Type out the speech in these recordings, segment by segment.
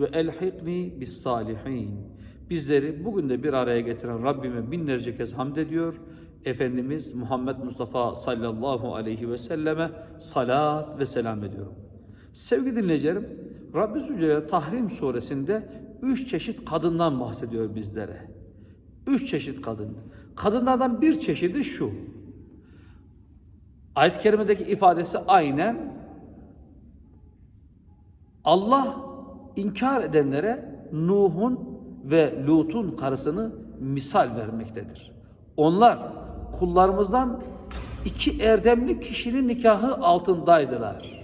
ve elhikni bis salihin. Bizleri bugün de bir araya getiren Rabbime binlerce kez hamd ediyor. Efendimiz Muhammed Mustafa sallallahu aleyhi ve selleme salat ve selam ediyorum. Sevgili dinleyicilerim, Rabbi Zülcelal Tahrim suresinde üç çeşit kadından bahsediyor bizlere. Üç çeşit kadın. Kadınlardan bir çeşidi şu. Ayet-i kerimedeki ifadesi aynen Allah inkar edenlere Nuh'un ve Lut'un karısını misal vermektedir. Onlar kullarımızdan iki erdemli kişinin nikahı altındaydılar.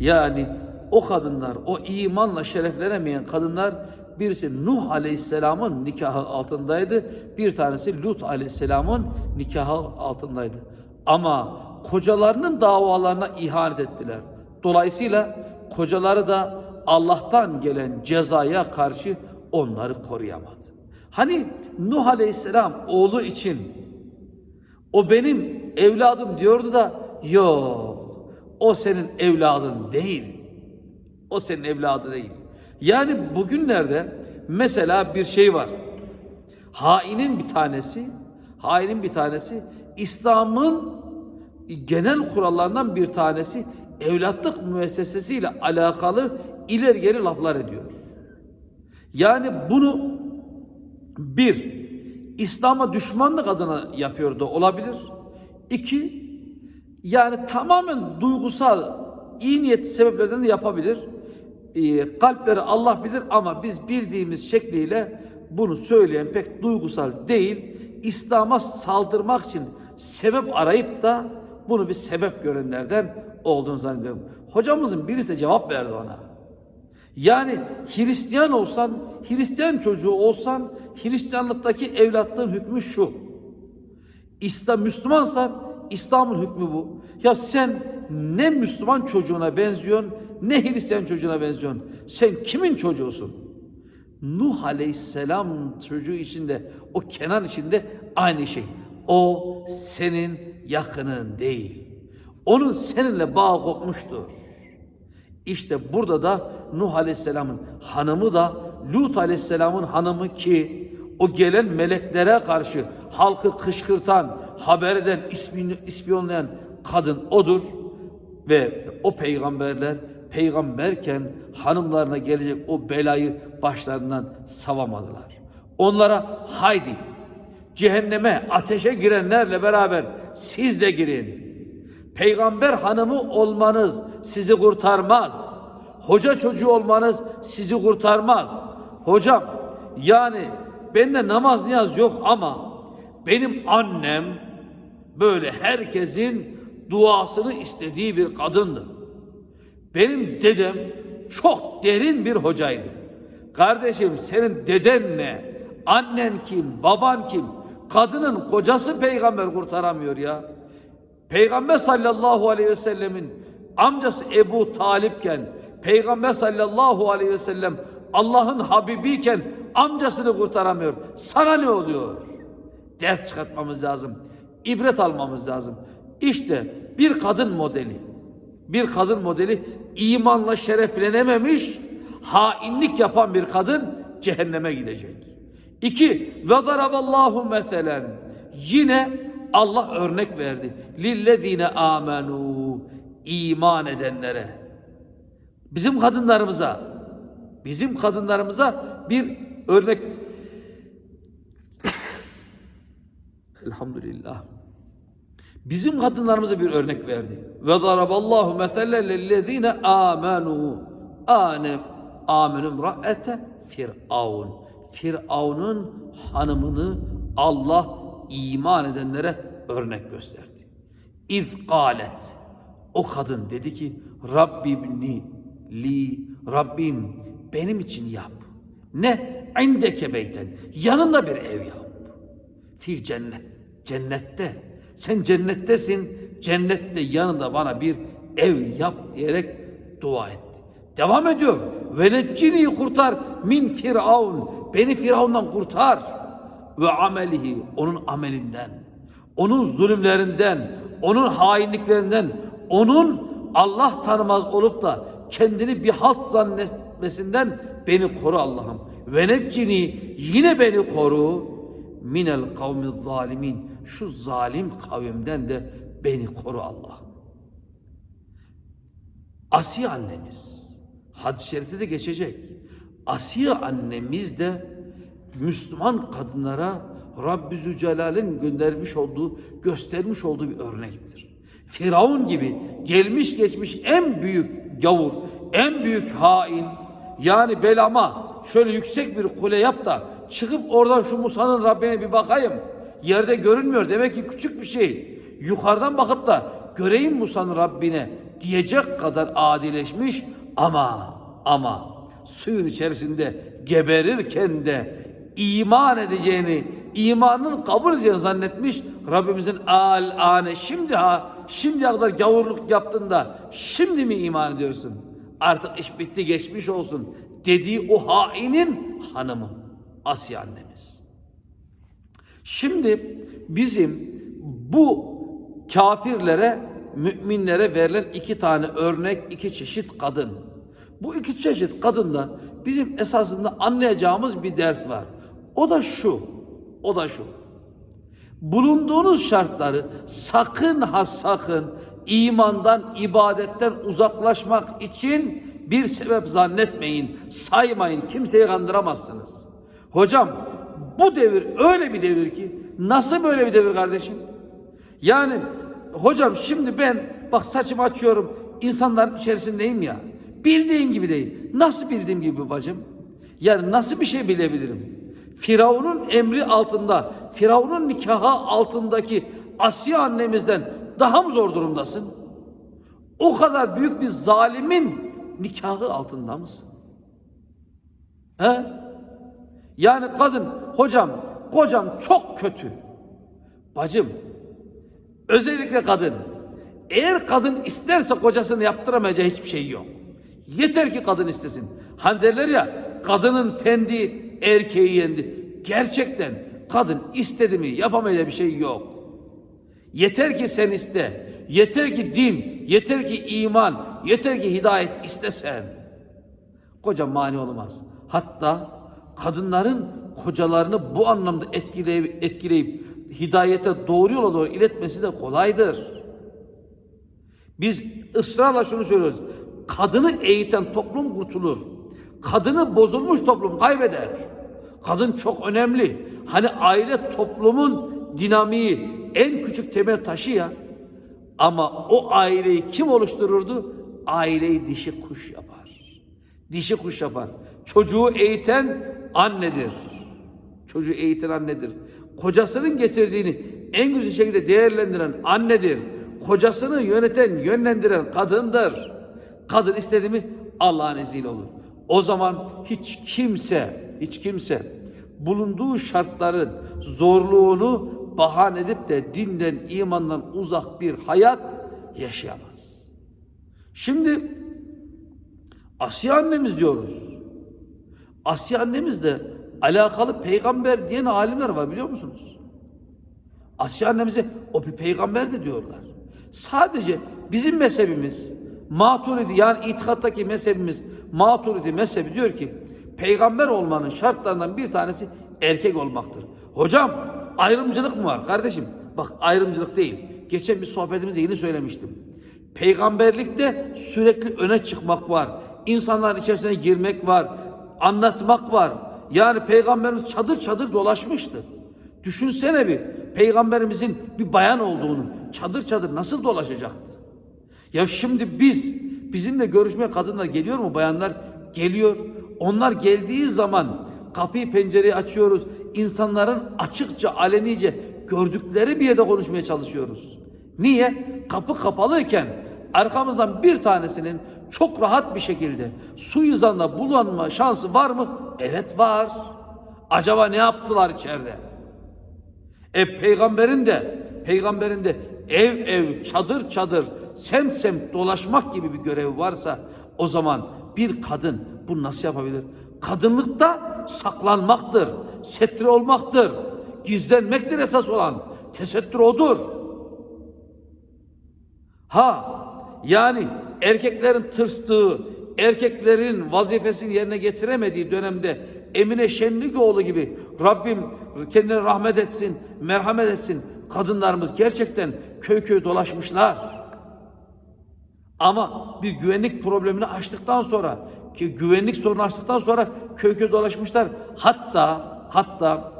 Yani o kadınlar, o imanla şereflenemeyen kadınlar birisi Nuh Aleyhisselam'ın nikahı altındaydı, bir tanesi Lut Aleyhisselam'ın nikahı altındaydı. Ama kocalarının davalarına ihanet ettiler. Dolayısıyla kocaları da Allah'tan gelen cezaya karşı onları koruyamadı. Hani Nuh Aleyhisselam oğlu için o benim evladım diyordu da yok o senin evladın değil. O senin evladı değil. Yani bugünlerde mesela bir şey var. Hainin bir tanesi, hainin bir tanesi İslam'ın genel kurallarından bir tanesi evlatlık müessesesiyle alakalı ileri geri laflar ediyor. Yani bunu bir, İslam'a düşmanlık adına yapıyor da olabilir. İki, yani tamamen duygusal, iyi niyetli sebeplerden de yapabilir. Ee, kalpleri Allah bilir ama biz bildiğimiz şekliyle bunu söyleyen pek duygusal değil. İslam'a saldırmak için sebep arayıp da bunu bir sebep görenlerden olduğunu zannediyorum. Hocamızın birisi de cevap verdi ona. Yani Hristiyan olsan, Hristiyan çocuğu olsan, Hristiyanlıktaki evlatlığın hükmü şu. İslam Müslümansan İslam'ın hükmü bu. Ya sen ne Müslüman çocuğuna benziyorsun, ne Hristiyan çocuğuna benziyorsun. Sen kimin çocuğusun? Nuh Aleyhisselam çocuğu içinde, o Kenan içinde aynı şey. O senin yakının değil. Onun seninle bağ kopmuştur. İşte burada da Nuh Aleyhisselam'ın hanımı da Lut Aleyhisselam'ın hanımı ki o gelen meleklere karşı halkı kışkırtan, haber eden, ispiyonlayan kadın odur. Ve o peygamberler peygamberken hanımlarına gelecek o belayı başlarından savamadılar. Onlara haydi cehenneme, ateşe girenlerle beraber siz de girin. Peygamber hanımı olmanız sizi kurtarmaz. Hoca çocuğu olmanız sizi kurtarmaz. Hocam yani bende namaz niyaz yok ama benim annem böyle herkesin duasını istediği bir kadındı. Benim dedem çok derin bir hocaydı. Kardeşim senin deden ne? Annen kim? Baban kim? Kadının kocası peygamber kurtaramıyor ya. Peygamber sallallahu aleyhi ve sellemin amcası Ebu Talipken Peygamber sallallahu aleyhi ve sellem Allah'ın Habibiyken amcasını kurtaramıyor. Sana ne oluyor? Ders çıkartmamız lazım. İbret almamız lazım. İşte bir kadın modeli. Bir kadın modeli imanla şereflenememiş, hainlik yapan bir kadın cehenneme gidecek. İki, ve daraballahu meselen. Yine Allah örnek verdi. Lillezine amenu iman edenlere. Bizim kadınlarımıza bizim kadınlarımıza bir örnek Elhamdülillah. Bizim kadınlarımıza bir örnek verdi. Ve daraballahu meselen lillezine amenu. Ane amenum ra'ete firavun. Firavun'un hanımını Allah iman edenlere örnek gösterdi. İz galet. O kadın dedi ki Rabbibni li Rabbim benim için yap. Ne? İndeke beyten. Yanında bir ev yap. Fil cennet. Cennette. Sen cennettesin. Cennette yanında bana bir ev yap diyerek dua etti. Devam ediyor. Ve neccini kurtar min firavun. Beni firavundan kurtar. Ve amelihi. Onun amelinden. Onun zulümlerinden. Onun hainliklerinden. Onun Allah tanımaz olup da kendini bir halt zannetmesinden beni koru Allah'ım. Ve neccini yine beni koru minel kavmi zalimin. Şu zalim kavimden de beni koru Allah'ım. Asiye annemiz, hadis-i şerifte de geçecek. Asiye annemiz de Müslüman kadınlara Rabbi Zülcelal'in göndermiş olduğu, göstermiş olduğu bir örnektir. Firavun gibi gelmiş geçmiş en büyük gavur, en büyük hain, yani Belam'a şöyle yüksek bir kule yap da çıkıp oradan şu Musa'nın Rabbine bir bakayım. Yerde görünmüyor demek ki küçük bir şey. Yukarıdan bakıp da göreyim Musa'nın Rabbine diyecek kadar adileşmiş ama ama suyun içerisinde geberirken de iman edeceğini, imanın kabul edeceğini zannetmiş. Rabbimizin al ane şimdi ha şimdiye kadar gavurluk yaptın da şimdi mi iman ediyorsun? Artık iş bitti geçmiş olsun dediği o hainin hanımı Asya annemiz. Şimdi bizim bu kafirlere, müminlere verilen iki tane örnek, iki çeşit kadın. Bu iki çeşit kadından bizim esasında anlayacağımız bir ders var. O da şu, o da şu. Bulunduğunuz şartları sakın ha sakın imandan, ibadetten uzaklaşmak için bir sebep zannetmeyin, saymayın, kimseyi kandıramazsınız. Hocam bu devir öyle bir devir ki nasıl böyle bir devir kardeşim? Yani hocam şimdi ben bak saçımı açıyorum insanların içerisindeyim ya. Bildiğin gibi değil. Nasıl bildiğim gibi bacım? Yani nasıl bir şey bilebilirim? Firavun'un emri altında, Firavun'un nikahı altındaki Asiye annemizden daha mı zor durumdasın? O kadar büyük bir zalimin nikahı altında mısın? He? Yani kadın, hocam, kocam çok kötü. Bacım, özellikle kadın, eğer kadın isterse kocasını yaptıramayacağı hiçbir şey yok. Yeter ki kadın istesin. Hani derler ya, kadının fendi erkeği yendi. Gerçekten kadın istedi mi yapamayacağı bir şey yok. Yeter ki sen iste. Yeter ki din, yeter ki iman, yeter ki hidayet istesen. Koca mani olmaz. Hatta kadınların kocalarını bu anlamda etkileyip, etkileyip hidayete doğru yola doğru iletmesi de kolaydır. Biz ısrarla şunu söylüyoruz. Kadını eğiten toplum kurtulur. Kadını bozulmuş toplum kaybeder. Kadın çok önemli. Hani aile toplumun dinamiği en küçük temel taşı ya. Ama o aileyi kim oluştururdu? Aileyi dişi kuş yapar. Dişi kuş yapar. Çocuğu eğiten annedir. Çocuğu eğiten annedir. Kocasının getirdiğini en güzel şekilde değerlendiren annedir. Kocasını yöneten, yönlendiren kadındır. Kadın istedi mi Allah'ın izniyle olur. O zaman hiç kimse, hiç kimse bulunduğu şartların zorluğunu bahane edip de dinden, imandan uzak bir hayat yaşayamaz. Şimdi Asiye annemiz diyoruz. Asiye annemiz de alakalı peygamber diyen alimler var biliyor musunuz? Asiye annemize o bir peygamber de diyorlar. Sadece bizim mezhebimiz Maturidi yani itikattaki mezhebimiz Maturidi mezhebi diyor ki peygamber olmanın şartlarından bir tanesi erkek olmaktır. Hocam ayrımcılık mı var kardeşim? Bak ayrımcılık değil. Geçen bir sohbetimizde yeni söylemiştim. Peygamberlikte sürekli öne çıkmak var. İnsanların içerisine girmek var. Anlatmak var. Yani peygamberimiz çadır çadır dolaşmıştı. Düşünsene bir peygamberimizin bir bayan olduğunu çadır çadır nasıl dolaşacaktı? Ya şimdi biz bizimle görüşmeye kadınlar geliyor mu bayanlar? Geliyor. Onlar geldiği zaman kapıyı pencereyi açıyoruz. İnsanların açıkça alenice gördükleri bir yerde konuşmaya çalışıyoruz. Niye? Kapı kapalıyken arkamızdan bir tanesinin çok rahat bir şekilde suizanda bulanma şansı var mı? Evet var. Acaba ne yaptılar içeride? E peygamberin de peygamberin de ev ev çadır çadır semt semt dolaşmak gibi bir görevi varsa o zaman bir kadın bunu nasıl yapabilir? Kadınlıkta saklanmaktır, setri olmaktır, gizlenmektir esas olan. Tesettür odur. Ha yani erkeklerin tırstığı, erkeklerin vazifesini yerine getiremediği dönemde Emine Şenlikoğlu gibi Rabbim kendine rahmet etsin, merhamet etsin. Kadınlarımız gerçekten köy köy dolaşmışlar. Ama bir güvenlik problemini açtıktan sonra ki güvenlik sorunu açtıktan sonra köy köy dolaşmışlar. Hatta hatta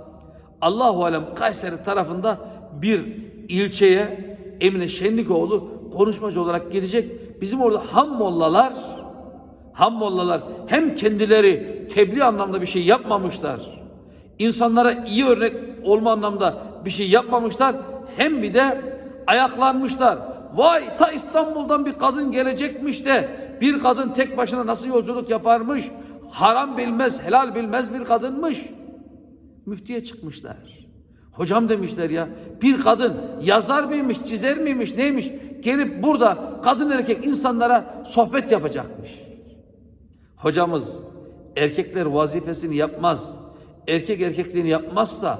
Allahu alem Kayseri tarafında bir ilçeye Emine Şenlikoğlu konuşmacı olarak gidecek. Bizim orada ham mollalar ham mollalar hem kendileri tebliğ anlamda bir şey yapmamışlar. İnsanlara iyi örnek olma anlamda bir şey yapmamışlar. Hem bir de ayaklanmışlar. Vay ta İstanbul'dan bir kadın gelecekmiş de bir kadın tek başına nasıl yolculuk yaparmış? Haram bilmez, helal bilmez bir kadınmış. Müftiye çıkmışlar. Hocam demişler ya bir kadın yazar mıymış, çizer miymiş, neymiş? Gelip burada kadın erkek insanlara sohbet yapacakmış. Hocamız erkekler vazifesini yapmaz. Erkek erkekliğini yapmazsa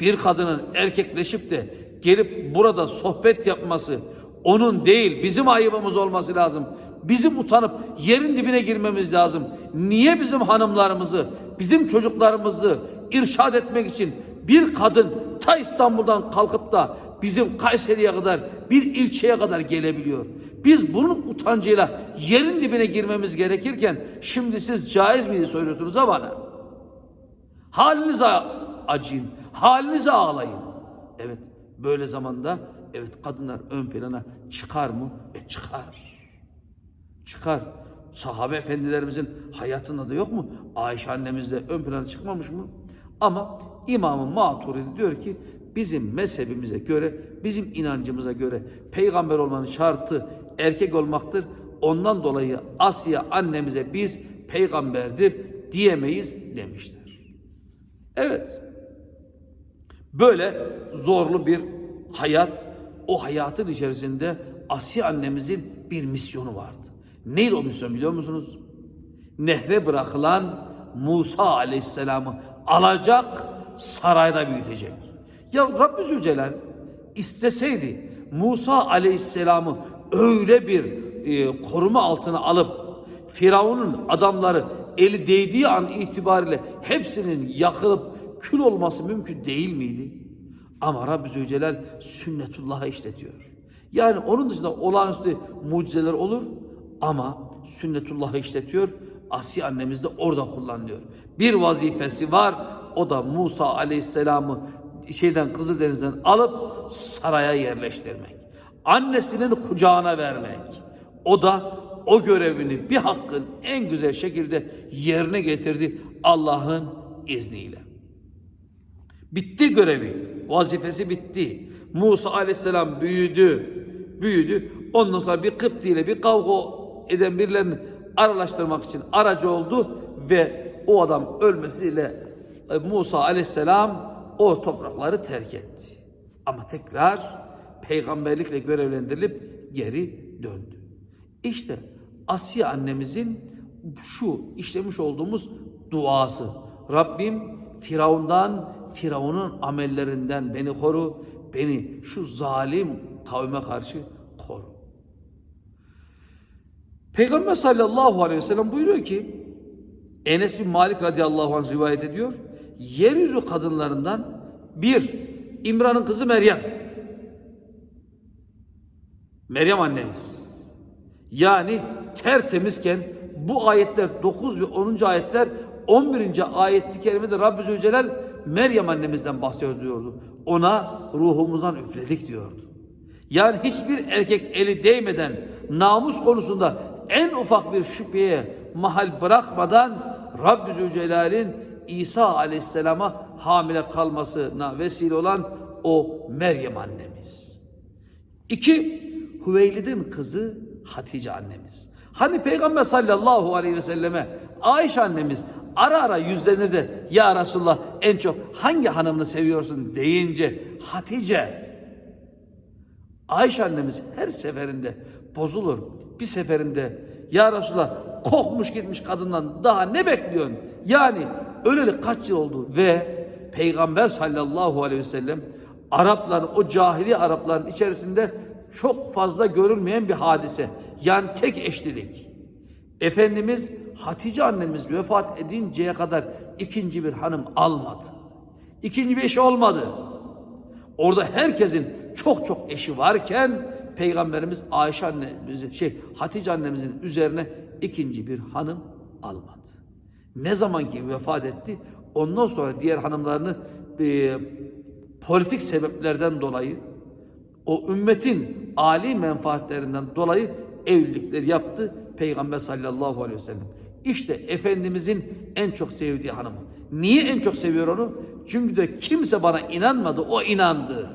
bir kadının erkekleşip de gelip burada sohbet yapması onun değil bizim ayıbımız olması lazım. Bizim utanıp yerin dibine girmemiz lazım. Niye bizim hanımlarımızı, bizim çocuklarımızı irşad etmek için bir kadın ta İstanbul'dan kalkıp da bizim Kayseri'ye kadar bir ilçeye kadar gelebiliyor. Biz bunun utancıyla yerin dibine girmemiz gerekirken şimdi siz caiz miydi söylüyorsunuz ha bana? Halinize acıyın, halinize ağlayın. Evet, böyle zamanda evet kadınlar ön plana çıkar mı? E çıkar. Çıkar. Sahabe efendilerimizin hayatında da yok mu? Ayşe annemiz de ön plana çıkmamış mı? Ama İmam-ı Maturidi diyor ki bizim mezhebimize göre, bizim inancımıza göre peygamber olmanın şartı erkek olmaktır. Ondan dolayı Asya annemize biz peygamberdir diyemeyiz demişler. Evet. Böyle zorlu bir hayat, o hayatın içerisinde Asya annemizin bir misyonu vardı. Neydi o misyon biliyor musunuz? Nehre bırakılan Musa aleyhisselamı alacak, sarayda büyütecek. Ya Rabbi Zülcelal isteseydi Musa aleyhisselamı öyle bir e, koruma altına alıp Firavun'un adamları eli değdiği an itibariyle hepsinin yakılıp kül olması mümkün değil miydi? Ama Rabbi Zülcelal sünnetullah'a işletiyor. Yani onun dışında olağanüstü mucizeler olur ama sünnetullah'ı işletiyor. Asiye annemiz de orada kullanılıyor. Bir vazifesi var. O da Musa aleyhisselamı şeyden Kızıldeniz'den alıp saraya yerleştirmek. Annesinin kucağına vermek. O da o görevini bir hakkın en güzel şekilde yerine getirdi Allah'ın izniyle. Bitti görevi. Vazifesi bitti. Musa aleyhisselam büyüdü. Büyüdü. Ondan sonra bir Kıpti ile bir kavga eden birilerini aralaştırmak için aracı oldu ve o adam ölmesiyle e, Musa aleyhisselam o toprakları terk etti. Ama tekrar peygamberlikle görevlendirilip geri döndü. İşte Asiye annemizin şu işlemiş olduğumuz duası. Rabbim Firavundan, Firavun'un amellerinden beni koru, beni şu zalim kavme karşı koru. Peygamber sallallahu aleyhi ve sellem buyuruyor ki Enes bin Malik radıyallahu anh rivayet ediyor. Yeryüzü kadınlarından bir İmran'ın kızı Meryem. Meryem annemiz. Yani tertemizken bu ayetler 9 ve 10. ayetler 11. ayet-i kerimede Rabbi Zülcelal Meryem annemizden bahsediyordu. Ona ruhumuzdan üfledik diyordu. Yani hiçbir erkek eli değmeden namus konusunda en ufak bir şüpheye mahal bırakmadan Rabbi Zülcelal'in İsa Aleyhisselam'a hamile kalmasına vesile olan o Meryem annemiz. İki, Hüveylid'in kızı Hatice annemiz. Hani Peygamber sallallahu aleyhi ve selleme Ayşe annemiz ara ara yüzlenir de ya Resulullah en çok hangi hanımını seviyorsun deyince Hatice Ayşe annemiz her seferinde bozulur. Bir seferinde ya Resulallah kokmuş gitmiş kadından daha ne bekliyorsun? Yani öleli kaç yıl oldu ve Peygamber sallallahu aleyhi ve sellem Arapların o cahili Arapların içerisinde çok fazla görülmeyen bir hadise. Yani tek eşlilik. Efendimiz Hatice annemiz vefat edinceye kadar ikinci bir hanım almadı. İkinci bir eşi olmadı. Orada herkesin çok çok eşi varken Peygamberimiz Ayşe annemiz şey Hatice annemizin üzerine ikinci bir hanım almadı. Ne zaman ki vefat etti ondan sonra diğer hanımlarını e, politik sebeplerden dolayı o ümmetin âli menfaatlerinden dolayı evlilikler yaptı Peygamber sallallahu aleyhi ve sellem. İşte Efendimizin en çok sevdiği hanımı. Niye en çok seviyor onu? Çünkü de kimse bana inanmadı, o inandı.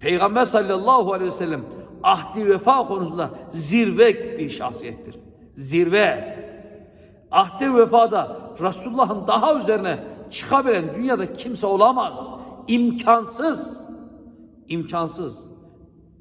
Peygamber sallallahu aleyhi ve sellem ahdi vefa konusunda zirve bir şahsiyettir. Zirve. Ahde vefada Resulullah'ın daha üzerine çıkabilen dünyada kimse olamaz. İmkansız. İmkansız.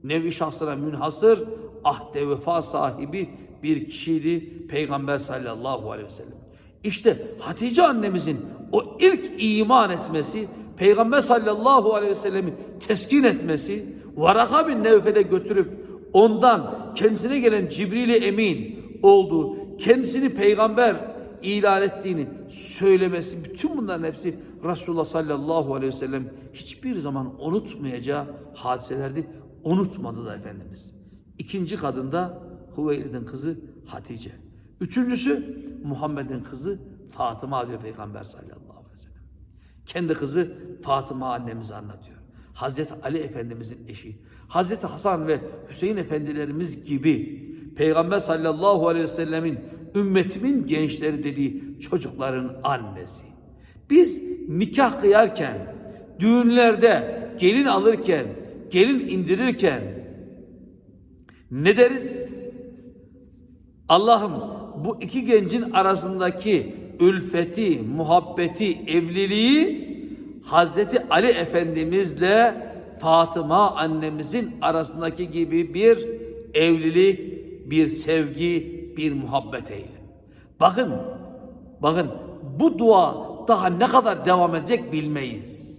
Nevi şahsına münhasır ahde vefa sahibi bir kişiydi Peygamber sallallahu aleyhi ve sellem. İşte Hatice annemizin o ilk iman etmesi, Peygamber sallallahu aleyhi ve sellemi teskin etmesi, Varaka bin Nevfel'e götürüp ondan kendisine gelen Cibril-i Emin olduğu, kendisini peygamber ilan ettiğini söylemesi, bütün bunların hepsi Resulullah sallallahu aleyhi ve sellem hiçbir zaman unutmayacağı hadiselerdi. Unutmadı da Efendimiz. İkinci kadın da Hüveylid'in kızı Hatice. Üçüncüsü Muhammed'in kızı Fatıma diyor Peygamber sallallahu aleyhi ve sellem. Kendi kızı Fatıma annemizi anlatıyor. Hazreti Ali Efendimizin eşi. Hazreti Hasan ve Hüseyin Efendilerimiz gibi Peygamber sallallahu aleyhi ve sellemin ümmetimin gençleri dediği çocukların annesi. Biz nikah kıyarken, düğünlerde gelin alırken, gelin indirirken ne deriz? Allah'ım bu iki gencin arasındaki ülfeti, muhabbeti, evliliği Hazreti Ali Efendimizle Fatıma annemizin arasındaki gibi bir evlilik, bir sevgi, bir muhabbet eyle. Bakın, bakın bu dua daha ne kadar devam edecek bilmeyiz.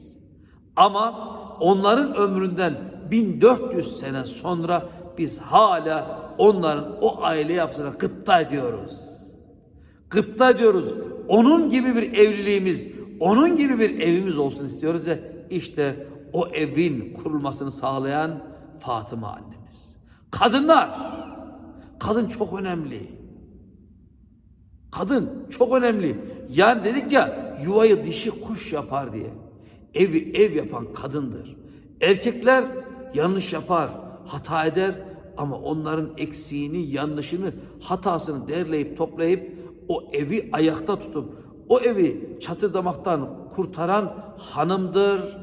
Ama onların ömründen 1400 sene sonra biz hala onların o aile yapısına gıpta ediyoruz. Gıpta ediyoruz. Onun gibi bir evliliğimiz, onun gibi bir evimiz olsun istiyoruz ya işte o evin kurulmasını sağlayan Fatıma annemiz. Kadınlar, kadın çok önemli. Kadın çok önemli. Yani dedik ya yuvayı dişi kuş yapar diye. Evi ev yapan kadındır. Erkekler yanlış yapar, hata eder ama onların eksiğini, yanlışını, hatasını derleyip toplayıp o evi ayakta tutup o evi çatırdamaktan kurtaran hanımdır,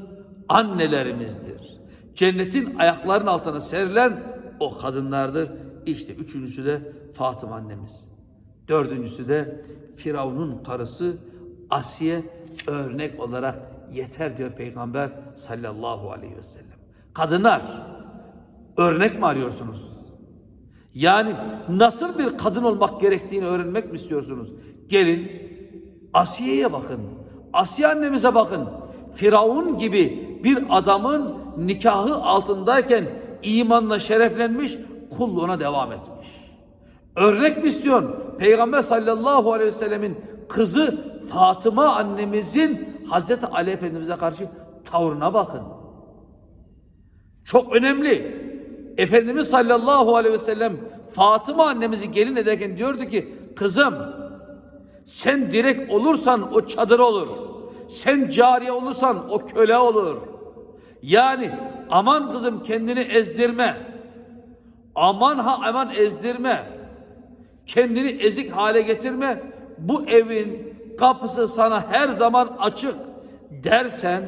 annelerimizdir. Cennetin ayaklarının altına serilen o kadınlardır. İşte üçüncüsü de Fatıma annemiz. Dördüncüsü de Firavun'un karısı Asiye örnek olarak yeter diyor Peygamber sallallahu aleyhi ve sellem. Kadınlar örnek mi arıyorsunuz? Yani nasıl bir kadın olmak gerektiğini öğrenmek mi istiyorsunuz? Gelin Asiye'ye bakın. Asiye annemize bakın. Firavun gibi bir adamın nikahı altındayken imanla şereflenmiş, kulluğuna devam etmiş. Örnek mi istiyorsun? Peygamber sallallahu aleyhi ve sellemin kızı Fatıma annemizin Hazreti Ali Efendimiz'e karşı tavrına bakın. Çok önemli. Efendimiz sallallahu aleyhi ve sellem Fatıma annemizi gelin ederken diyordu ki kızım sen direk olursan o çadır olur. Sen cariye olursan o köle olur. Yani aman kızım kendini ezdirme. Aman ha aman ezdirme. Kendini ezik hale getirme. Bu evin kapısı sana her zaman açık dersen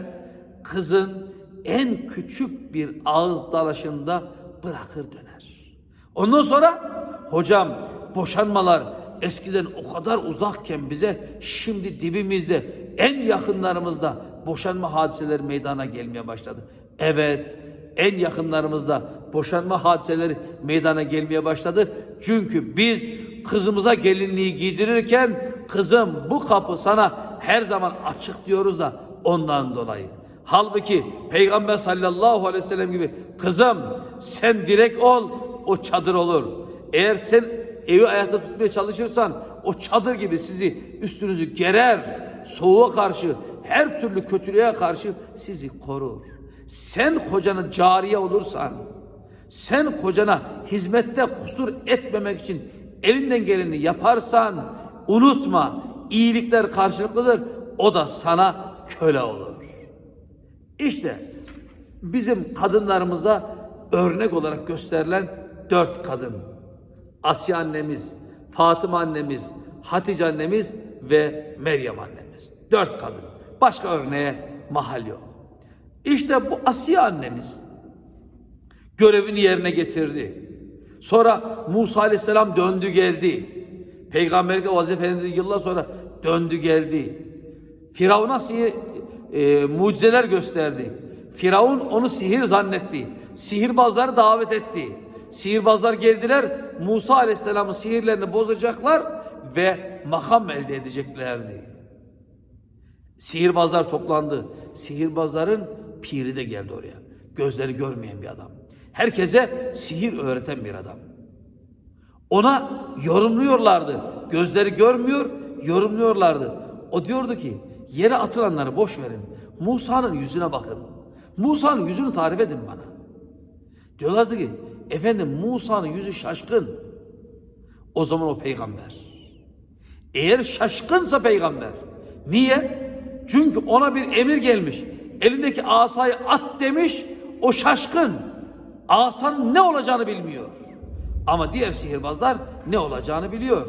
kızın en küçük bir ağız dalaşında bırakır döner. Ondan sonra hocam boşanmalar eskiden o kadar uzakken bize şimdi dibimizde en yakınlarımızda boşanma hadiseleri meydana gelmeye başladı. Evet en yakınlarımızda boşanma hadiseleri meydana gelmeye başladı. Çünkü biz kızımıza gelinliği giydirirken kızım bu kapı sana her zaman açık diyoruz da ondan dolayı. Halbuki Peygamber sallallahu aleyhi ve sellem gibi kızım sen direk ol o çadır olur. Eğer sen evi ayakta tutmaya çalışırsan o çadır gibi sizi üstünüzü gerer. Soğuğa karşı her türlü kötülüğe karşı sizi korur. Sen kocanın cariye olursan, sen kocana hizmette kusur etmemek için elinden geleni yaparsan unutma iyilikler karşılıklıdır. O da sana köle olur. İşte bizim kadınlarımıza örnek olarak gösterilen dört kadın. Asya annemiz, Fatıma annemiz, Hatice annemiz ve Meryem annemiz. Dört kadın. Başka örneğe mahal yok. İşte bu Asiye annemiz görevini yerine getirdi. Sonra Musa aleyhisselam döndü geldi. Peygamberlik vazifelerini yıllar sonra döndü geldi. Firavun'a e, mucizeler gösterdi. Firavun onu sihir zannetti. Sihirbazları davet etti. Sihirbazlar geldiler. Musa aleyhisselamın sihirlerini bozacaklar ve makam elde edeceklerdi. Sihirbazlar toplandı. Sihirbazların piri de geldi oraya. Gözleri görmeyen bir adam. Herkese sihir öğreten bir adam. Ona yorumluyorlardı. Gözleri görmüyor, yorumluyorlardı. O diyordu ki yere atılanları boş verin. Musa'nın yüzüne bakın. Musa'nın yüzünü tarif edin bana. Diyorlardı ki efendim Musa'nın yüzü şaşkın. O zaman o peygamber. Eğer şaşkınsa peygamber. Niye? Çünkü ona bir emir gelmiş. Elindeki asayı at demiş. O şaşkın. Asanın ne olacağını bilmiyor. Ama diğer sihirbazlar ne olacağını biliyor.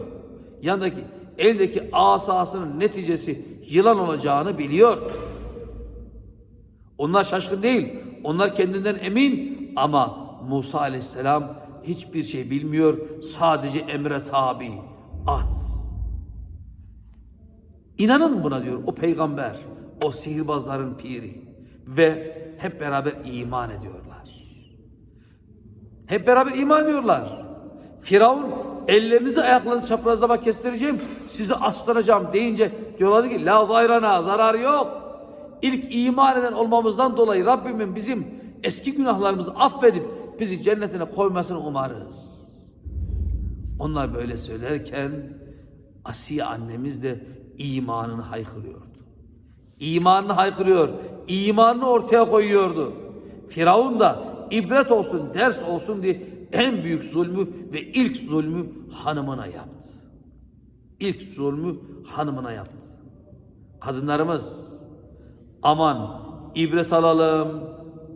Yanındaki eldeki asasının neticesi yılan olacağını biliyor. Onlar şaşkın değil. Onlar kendinden emin ama Musa aleyhisselam hiçbir şey bilmiyor. Sadece emre tabi. At. İnanın buna diyor o peygamber, o sihirbazların piri ve hep beraber iman ediyorlar. Hep beraber iman ediyorlar. Firavun ellerinizi ayaklarınızı çaprazlama kestireceğim, sizi astıracağım deyince diyorlardı ki la zayrana zararı yok. İlk iman eden olmamızdan dolayı Rabbimin bizim eski günahlarımızı affedip bizi cennetine koymasını umarız. Onlar böyle söylerken Asiye annemiz de imanını haykırıyordu. İmanını haykırıyor, imanını ortaya koyuyordu. Firavun da ibret olsun, ders olsun diye en büyük zulmü ve ilk zulmü hanımına yaptı. İlk zulmü hanımına yaptı. Kadınlarımız aman ibret alalım,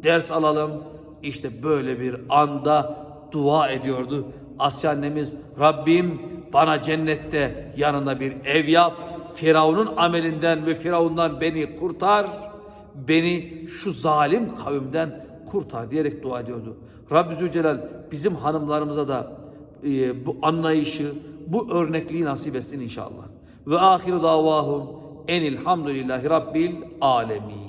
ders alalım. İşte böyle bir anda dua ediyordu. Asya annemiz Rabbim bana cennette yanında bir ev yap. Firavun'un amelinden ve Firavun'dan beni kurtar. Beni şu zalim kavimden kurtar diyerek dua ediyordu. Rabbi Zülcelal bizim hanımlarımıza da e, bu anlayışı, bu örnekliği nasip etsin inşallah. Ve ahiru davahum enilhamdülillahi rabbil alemin.